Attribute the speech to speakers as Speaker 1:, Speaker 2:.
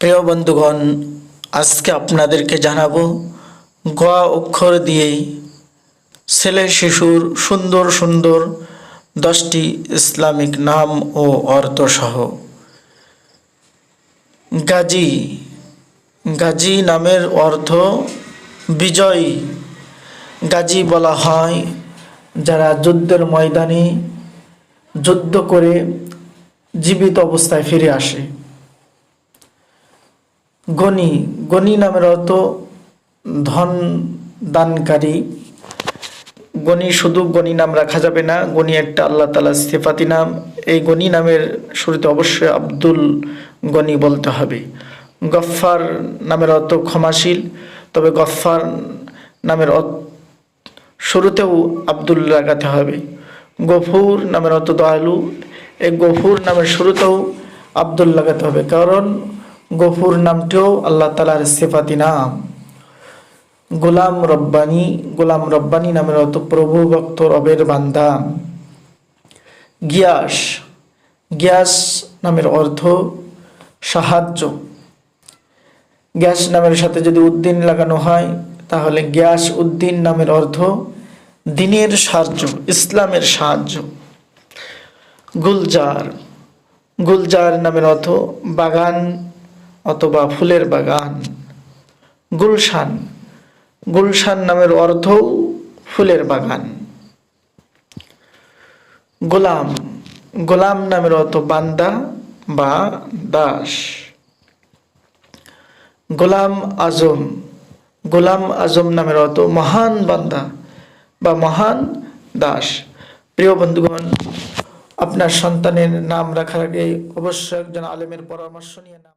Speaker 1: প্রিয় বন্ধুগণ, আজকে আপনাদেরকে জানাব গ অক্ষর দিয়ে ছেলে শিশুর সুন্দর সুন্দর দশটি ইসলামিক নাম ও অর্থ সহ গাজী গাজী নামের অর্থ বিজয়ী। গাজী বলা হয় যারা যুদ্ধের ময়দানে যুদ্ধ করে জীবিত অবস্থায় ফিরে আসে। গণি গণি নামের অর্থ ধন দানকারী। গণি শুধু গণি নাম রাখা যাবে না গণি একটা আল্লাহ তালা সিফাতি নাম। এই গণি নামের শুরুতে অবশ্যই আব্দুল গণি বলতে হবে। গফফার নামের অর্থ ক্ষমাশীল, তবে গফফার নামের শুরুতেও আব্দুল লাগাতে হবে। গফুর নামের অর্থ দয়ালু, এই গফুর নামের শুরুতেও আব্দুল লাগাতে হবে। কারণ গফুর নামটিও আল্লাহ তালার সেফাতি নাম। গোলাম রব্বানি গোলাম রব্বানি নামের অর্থ প্রভু ভক্ত রবের বান্দা। গিয়াস, গ্যাস নামের অর্থ সাহায্য। গ্যাস নামের সাথে যদি উদ্দিন লাগানো হয়, তাহলে গ্যাস উদ্দিন নামের অর্থ দিনের সাহায্য, ইসলামের সাহায্য। গুলজার গুলজার নামের অর্থ বাগান অথবা ফুলের বাগান, গুলশান গুলশান নামের অর্থও ফুলের বাগান। গোলাম গোলাম নামের অর্থ বান্দা বা দাস। গোলাম আজম গোলাম আজম নামের অর্থ মহান বান্দা বা মহান দাস। প্রিয় বন্ধুগণ, আপনার সন্তানের নাম রাখার আগে অবশ্যই একজন আলেমের পরামর্শ নিয়ে নাম